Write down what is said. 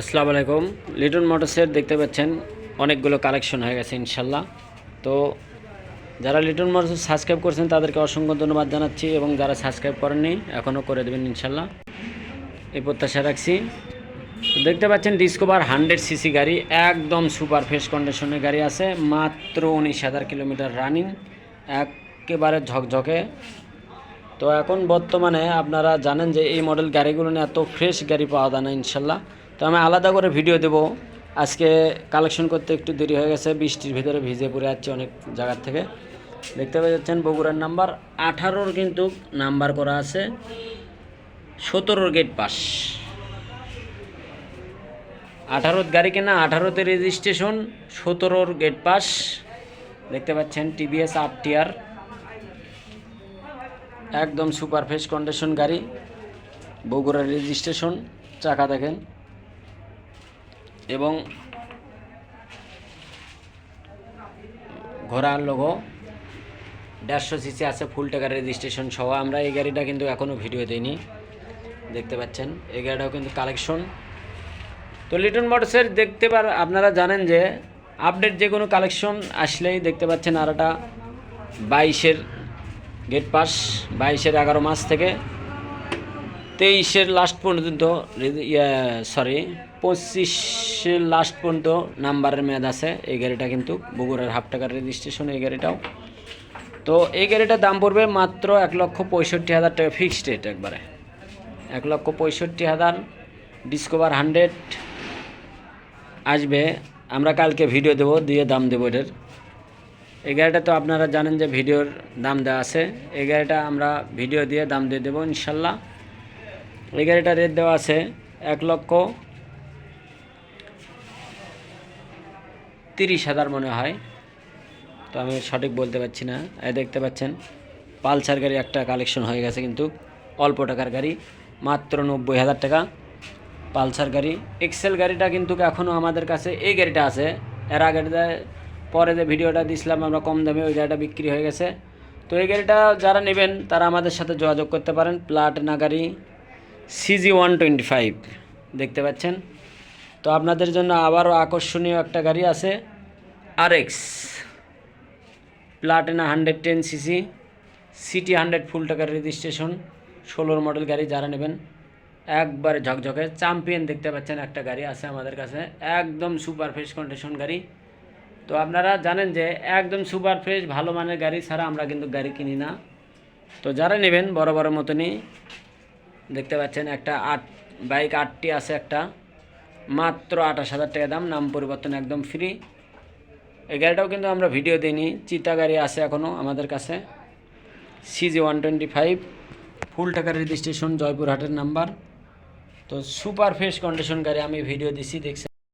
আসসালামু আলাইকুম। লিটন মোটরসের দেখতে পাচ্ছেন অনেকগুলো কালেকশন হয়ে গেছে, ইনশাল্লাহ। তো যারা লিটন মোটরস সাবস্ক্রাইব করছেন, তাদেরকে অসংখ্য ধন্যবাদ জানাচ্ছি এবং যারা সাবস্ক্রাইব করেননি, এখনও করে দেবেন, ইনশাল্লাহ। এই প্রত্যাশা রাখছি। দেখতে পাচ্ছেন, ডিসকভার হান্ড্রেড সিসি গাড়ি, একদম সুপার ফ্রেশ কন্ডিশনের গাড়ি আছে, মাত্র উনিশ হাজার কিলোমিটার রানিং, একেবারে ঝকঝকে। তো এখন বর্তমানে আপনারা জানেন যে এই মডেল গাড়িগুলো নিয়ে এত ফ্রেশ গাড়ি পাওয়া যায় না, ইনশাল্লাহ। তো আমি আলাদা করে ভিডিও দেব। আজকে কালেকশন করতে একটু দেরি হয়ে গেছে, বৃষ্টির ভিতরে ভিজে পড়ে যাচ্ছে অনেক জায়গার থেকে। দেখতে পাচ্ছেন বগুড়ার নাম্বার আঠারোর কিন্তু নাম্বার করা আছে, সতেরোর গেট পাস আঠারোর গাড়ি কেনা, আঠারোতে রেজিস্ট্রেশন সতেরোর গেট পাস দেখতে পাচ্ছেন টিভিএস আর টিআর একদম সুপার কন্ডিশন গাড়ি বগুড়ার রেজিস্ট্রেশন, চাকা দেখেন। এবং ঘোড়ার লোগো দেড়শো সিসি আছে, ফুল টাকার রেজিস্ট্রেশন সহ। আমরা এই গাড়িটা কিন্তু এখনও ভিডিও দিইনি, দেখতে পাচ্ছেন। এই গাড়িটাও কিন্তু কালেকশন তো লিটন মোটরসের দেখতে পার, আপনারা জানেন যে আপডেট যে কোনো কালেকশন আসলেই দেখতে পাচ্ছেন আর একটা বাইশের গেট পাস বাইশের এগারো মাস থেকে। তেইশের লাস্ট পর্যন্ত সরি পঁচিশের লাস্ট পর্যন্ত নাম্বারের মেয়াদ আছে। এই গাড়িটা কিন্তু বগুড়ার হাফ টাকার রেজিস্ট্রেশন এই গাড়িটাও। তো এই গাড়িটার দাম পড়বে মাত্র এক লক্ষ পঁয়ষট্টি হাজার টাকা ফিক্সড রেট একবারে। এক লক্ষ পঁয়ষট্টি হাজার ডিসকভার হান্ড্রেড আসবে। আমরা কালকে ভিডিও দেবো, দিয়ে দাম দেবো এটার। এই গাড়িটা তো আপনারা জানেন যে ভিডিওর দাম দেওয়া আছে। এই গাড়িটা আমরা ভিডিও দিয়ে দাম দিয়ে দেবো ইনশাল্লাহ। এই গাড়িটা রেট দেওয়া আছে এক লক্ষ তিরিশ হাজার মনে হয়। তো আমি সঠিক বলতে পারছি না। এই দেখতে পাচ্ছেন, পালসার গাড়ি একটা কালেকশন হয়ে গেছে কিন্তু অল্প টাকার গাড়ি, মাত্র নব্বই হাজার টাকা। পালসার গাড়ি, এক্সেল গাড়িটা কিন্তু এখনও আমাদের কাছে এই গাড়িটা আছে। এর আগেটা পরে যে ভিডিওটা দিছিলাম, আমরা কম দামে ওই গাড়িটা বিক্রি হয়ে গেছে। তো এই গাড়িটা যারা নেবেন, তারা আমাদের সাথে যোগাযোগ করতে পারেন। প্লাটিনা গাড়ি সিজি ওয়ান টোয়েন্টি ফাইভ দেখতে পাচ্ছেন? তো আপনাদের জন্য আবারও আকর্ষণীয় একটা গাড়ি আছে আর X Platina hundred ten CC CT hundred full টাকার রেজিস্ট্রেশন ষোলোর মডেল গাড়ি যারা নেবেন, একবারে ঝকঝকে। চ্যাম্পিয়ন দেখতে পাচ্ছেন একটা গাড়ি আছে আমাদের কাছে। একদম সুপার ফ্রেশ কন্ডিশন গাড়ি। তো আপনারা জানেন যে একদম সুপার ফ্রেশ, ভালো মানের গাড়ি ছাড়া আমরা কিন্তু গাড়ি কিনি না। তো যারা নেবেন, বড় বড় মতনই দেখতে পাচ্ছেন একটা আট, বাইক আটটি আছে একটা। মাত্র আঠাশ হাজার টাকা দাম, নাম পরিবর্তন একদম ফ্রি এই গাড়িটাও কিন্তু আমরা ভিডিও দিইনি, চিতা গাড়ি আছে এখনও আমাদের কাছে। CG one twenty five full টাকার রেজিস্ট্রেশন জয়পুরহাটের নাম্বার তো সুপার ফ্রেশ কন্ডিশন গাড়ি আমি ভিডিও দিছি দেখছি